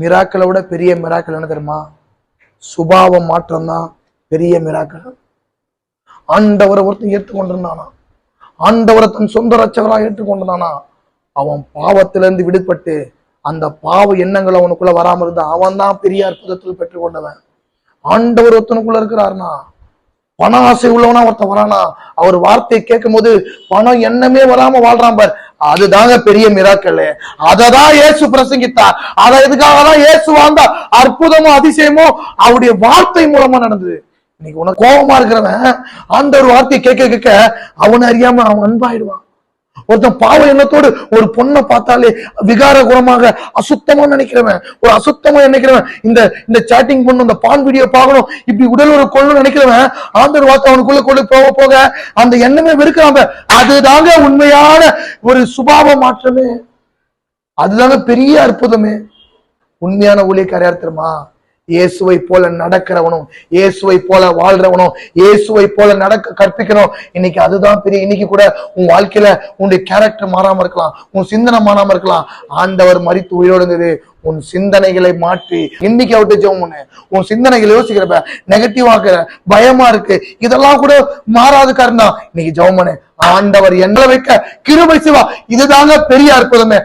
மிராக்களை விட பெரிய மிராக்கள் என்ன தெரியுமா? சுபாவ மாற்றம் தான் பெரிய மிராக்கள். ஆண்டவரை ஒருத்தன் ஏற்றுக்கொண்டிருந்தானா? ஆண்டவரை தன் சொந்த ரச்சகராக ஏற்றுக்கொண்டிருந்தானா? அவன் பாவத்திலிருந்து விடுபட்டு அந்த பாவ எண்ணங்கள் அவனுக்குள்ள வராம இருந்தா அவன் தான் பெரிய அற்புதத்தில் பெற்றுக்கொண்டவன். ஆண்டவர் ஒருத்தனுக்குள்ள இருக்கிறார்னா பண ஆசை உள்ளவனா ஒருத்தன் வரானா? அவர் வார்த்தையை கேட்கும் போது பணம் எண்ணமே வராம வாழ்றான் பார். அதுதாங்க பெரிய மிராக்கள் அததான் ஏசு பிரசங்கித்தார். அதை எதுக்காக தான் இயேசு வாழ்ந்தா அற்புதமோ அதிசயமோ அவருடைய வார்த்தை மூலமா நடந்தது. இன்னைக்கு உனக்கு கோபமா இருக்கிறவன் ஆண்டவர் வார்த்தையை கேட்க கேட்க அவனை அறியாம அவன் அன்பாயிடுவான். ஒருத்தன் பாவ எண்ணத்தோடு ஒரு பொண்ணை பார்த்தாலே விகார குணமாக அசுத்தமா நினைக்கிறவன். ஒரு அசுத்தமா நினைக்கிறவன். இந்த இந்த சாட்டிங் பண்ணும் இந்த பான் வீடியோ பார்க்கணும் இப்படி உடல் ஒரு கொள்ளணும் நினைக்கிறவன் ஆந்தர் வார்த்தை அவனுக்குள்ள கொண்டு போக போக அந்த எண்ணமே வெறுக்கிறாங்க அதுதாங்க உண்மையான ஒரு சுபாவ மாற்றமே. அதுதாங்க பெரிய அற்புதமே. உண்மையான ஊழியக்காரர் தெரியுமா இயேசுவை போல நடக்கிறவனும் இயேசுவை போல வாழ்றவனும் இயேசுவை போல நடக்க கற்பிக்கணும். இன்னைக்கு அதுதான் பெரிய இன்னைக்கு கூட உன் வாழ்க்கையில உன்னுடைய கேரக்டர் மாறாம இருக்கலாம் உன் சிந்தனை மாறாம இருக்கலாம். ஆண்டவர் மறித்து உயிரோடு உன் சிந்தனைகளை மாற்றி இன்னைக்கு அவுட்டு ஜெபம் பண்ணு. உன் சிந்தனைகளை யோசிக்கிறப்ப நெகட்டிவாக பயமா இருக்கு. இதெல்லாம் கூட மாறாத காரணம் இன்னைக்கு ஜெபம் பண்ணு. ஆண்டவர் என்ன வைக்க கிருபை சிவா இதுதாங்க பெரிய அற்புதமே.